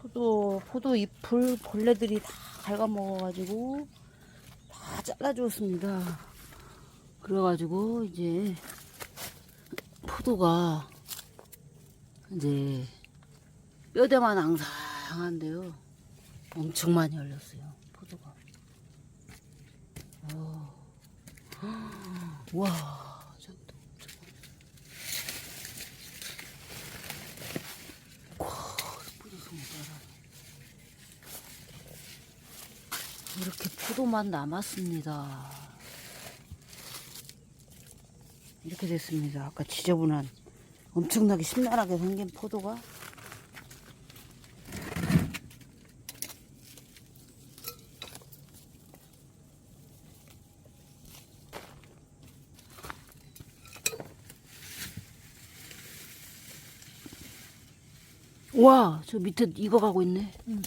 포도 포도 잎을 벌레들이 다 갉아먹어가지고 다 잘라주었습니다. 그래가지고 이제 포도가 이제 뼈대만 앙상한데요. 엄청 많이 열렸어요. 포도가. 와, 와, 저기도 엄청 많이. 와, 포도송 봐라. 이렇게 포도만 남았습니다. 이렇게 됐습니다. 아까 지저분한 엄청나게 심란하게 생긴 포도가 와, 저 밑에 익어가고 있네. 응.